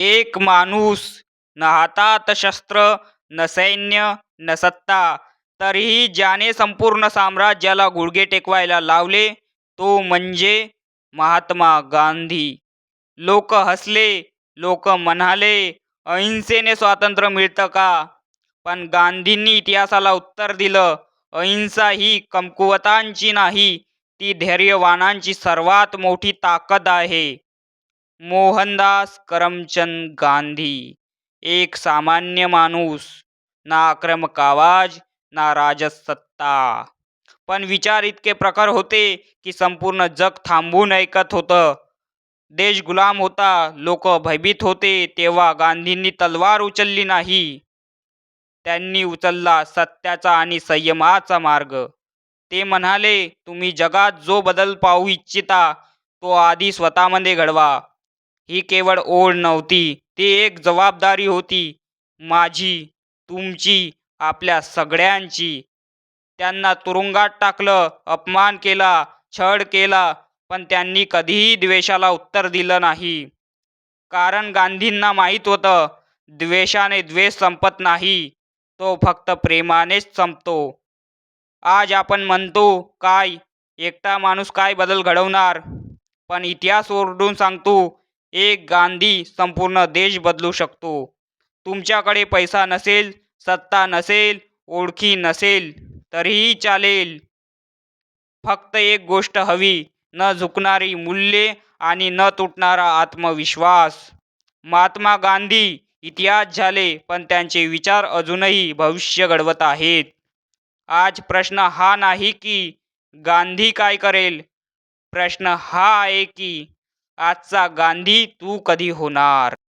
एक माणूस. न हातात शस्त्र न सैन्य न सत्ता. तरीही ज्याने संपूर्ण साम्राज्याला गुडघे टेकवायला लावले तो म्हणजे महात्मा गांधी. लोक हसले लोक म्हणाले अहिंसेने स्वातंत्र्य मिळतं का? पण गांधींनी इतिहासाला उत्तर दिलं अहिंसा ही कमकुवतांची नाही ती धैर्यवानांची सर्वात मोठी ताकद आहे. मोहनदास करमचंद गांधी। एक सामान्य माणूस ना आक्रमक आवाज ना राजसत्ता। पण विचार इतके प्रखर होते की संपूर्ण जग थांबून ऐकत होतं. देश गुलाम होता लोक भयभीत होते तेव्हा गांधींनी तलवार उचलली नाही. त्यांनी उचलला सत्याचा आणि संयमाचा मार्ग. ते म्हणाले तुम्ही जगात जो बदल पाहू इच्छिता तो आधी स्वतःमध्ये घडवा. ही केवळ ओढ नव्हती ती एक जबाबदारी होती. माझी तुमची आपल्या सगळ्यांची. त्यांना तुरुंगात टाकलं अपमान केला छळ केला पण त्यांनी कधीही द्वेषाला उत्तर दिलं नाही. कारण गांधींना माहीत होतं द्वेषाने द्वेष संपत नाही तो फक्त प्रेमानेच संपतो. आज आपण म्हणतो काय? एकटा माणूस काय बदल घडवणार? पण इतिहास ओरडून सांगतो एक गांधी संपूर्ण देश बदलू शकतो. तुमच्याकडे पैसा नसेल सत्ता नसेल ओळखी नसेल तरीही चालेल. फक्त एक गोष्ट हवी न झुकणारी मूल्ये आणि न तुटणारा आत्मविश्वास. महात्मा गांधी इतिहास झाले पण त्यांचे विचार अजूनही भविष्य घडवत आहेत. आज प्रश्न हा नाही की गांधी काय करेल? प्रश्न हा आहे की आजचा गांधी तू कधी होणार?